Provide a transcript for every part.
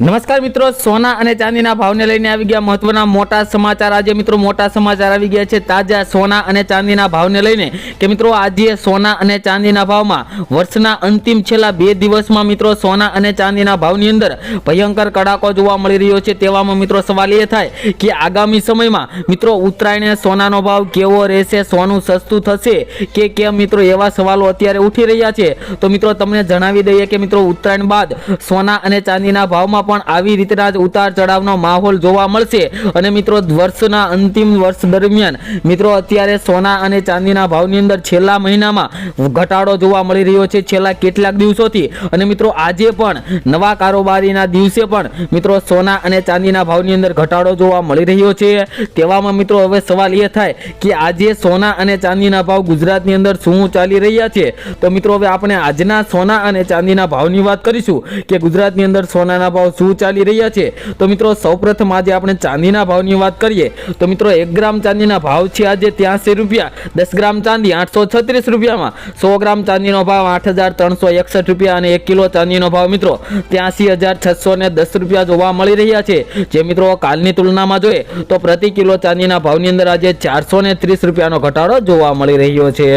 નમસ્કાર મિત્રો, સોના અને ચાંદીના ભાવને લઈને આવી ગયા મહત્વના મોટા સમાચાર. આજે મિત્રો મોટા સમાચાર આવી ગયા છે. તાજા સોના અને ચાંદીના ભાવને લઈને કે મિત્રો, આજે સોના અને ચાંદીના ભાવમાં વર્ષના અંતિમ છેલ્લા બે દિવસમાં મિત્રો, સોના અને ચાંદીના ભાવની અંદર ભયંકર કડાકો જોવા મળી રહ્યો છે. તેવામાં મિત્રો સવાલ એ થાય કે આગામી સમયમાં મિત્રો, ઉત્તરાયણે સોનાનો ભાવ કેવો રહેશે? સોનું સસ્તું થશે કે કેમ? મિત્રો, એવા સવાલો અત્યારે ઉઠી રહ્યા છે. તો મિત્રો, તમને જણાવી દઈએ કે મિત્રો, ઉત્તરાયણ બાદ સોના અને ચાંદીના ભાવમાં પણ આવી રીતના જ ઉતાર ચઢાવનો માહોલ જોવા મળશે. અને મિત્રો, વર્ષના અંતિમ વર્ષ દરમિયાન, મિત્રો, અત્યારે સોના અને ચાંદીના ભાવની અંદર છેલ્લા મહિનામાં ઘટાડો જોવા મળી રહ્યો છે છેલ્લા કેટલાક દિવસોથી. અને મિત્રો, આજે પણ નવા કારોબારીના દિવસે પણ, મિત્રો, સોના અને ચાંદીના ભાવની અંદર ઘટાડો જોવા મળી રહ્યો છે. તેવામાં, મિત્રો, હવે સવાલ એ થાય કે આજે સોના અને ચાંદીના ભાવ ગુજરાતની અંદર શું ચાલી રહ્યા છે? તો મિત્રો, હવે આપણે આજના સોના અને ચાંદીના ભાવની વાત કરીશું કે ગુજરાતની અંદર સોનાના ભાવ શું ચાલી રહ્યા છે? તો મિત્રો, સૌપ્રથમ આજે આપણે ચાંદીના ભાવની વાત કરીએ. તો મિત્રો, એક ગ્રામ ચાંદીના ભાવ છે આજે ત્યાંસી રૂપિયા. દસ ગ્રામ ચાંદી આઠસો છત્રીસ રૂપિયામાં. સો ગ્રામ ચાંદીનો ભાવ આઠ હજાર ત્રણસો એકસઠ રૂપિયા અને એક કિલો ચાંદીનો ભાવ મિત્રો, ત્યાંસી હજાર છસો ને દસ રૂપિયા જોવા મળી રહ્યા છે. જે મિત્રો, કાલની તુલનામાં જોઈએ, તો પ્રતિ કિલો ચાંદીના ભાવની અંદર આજે ચારસો ત્રીસ રૂપિયાનો ઘટાડો જોવા મળી રહ્યો છે.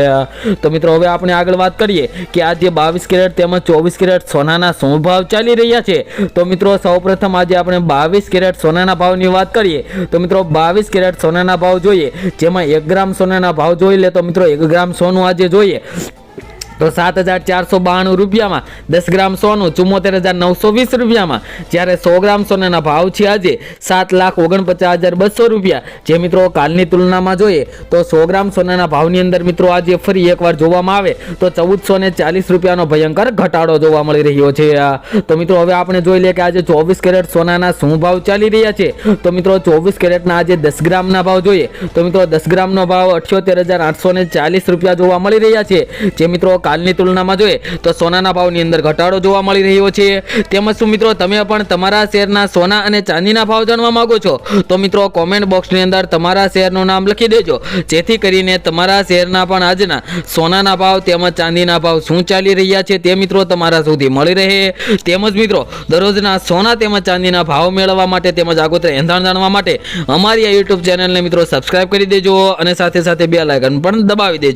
તો મિત્રો, હવે આપણે આગળ વાત કરીએ કે આજે બાવીસ કેરેટ તેમજ ચોવીસ કેરેટ સોનાના શું ભાવ ચાલી રહ્યા છે? તો મિત્રો સૌપ્રથમ આજે આપણે બાવીસ કેરેટ સોનાના ભાવની વાત કરીએ. તો મિત્રો, બાવીસ કેરેટ સોનાના ભાવ જોઈએ. જેમાં એક ગ્રામ સોનાના ભાવ જોઈ લે તો મિત્રો, એક ગ્રામ સોનું આજે જોઈએ. તો સાત હજાર ચારસો બાણું રૂપિયામાં, દસ ગ્રામ સોનું, ચુમ્મોતેર હજાર નવસો વીસ રૂપિયામાં. જ્યારે સો ગ્રામ સોનાના ભાવ છે આજે સાત લાખ ઓગણપચાસ હજાર બસો રૂપિયા. જે મિત્રો કાલની તુલનામાં જોઈએ, તો સો ગ્રામ સોનાના ભાવની અંદર મિત્રો આજે ફરી એકવાર જોવામાં આવે, તો ચૌદસો ને ચાલીસ રૂપિયાનો ભયંકર ઘટાડો જોવા મળી રહ્યો છે. તો મિત્રો હવે આપણે જોઈ લઈએ કે આજે ચોવીસ કેરેટ સોનાના શું ભાવ ચાલી રહ્યા છે? તો મિત્રો ચોવીસ કેરેટના આજે દસ ગ્રામના ભાવ જોઈએ. તો મિત્રો દસ ગ્રામનો ભાવ અઠ્યોતેર હજાર આઠસો ને ચાલીસ રૂપિયા જોવા મળી રહ્યા છે. જે મિત્રો કાલની તુલનામાં જોઈએ તો સોનાના ભાવની અંદર ઘટાડો જોવા મળી રહ્યો છે. તેમજ શું મિત્રો, તમે પણ તમારા શેરના સોના અને ચાંદીના ભાવ જાણવા માંગો છો? તો મિત્રો કોમેન્ટ બોક્સની અંદર તમારા શેરનું નામ લખી દેજો. જેથી કરીને તમારા શેરના પણ આજના સોનાના ભાવ તેમજ ચાંદીના ભાવ શું ચાલી રહ્યા છે તે મિત્રો તમારા સુધી મળી રહે. તેમજ મિત્રો, દરરોજના સોના તેમજ ચાંદીના ભાવ મેળવવા માટે તેમજ આગોતરા એંધાણ જાણવા માટે અમારી આ યુટ્યુબ ચેનલને મિત્રો સબસ્ક્રાઇબ કરી દેજો અને સાથે સાથે બે લાયકન પણ દબાવી દેજો.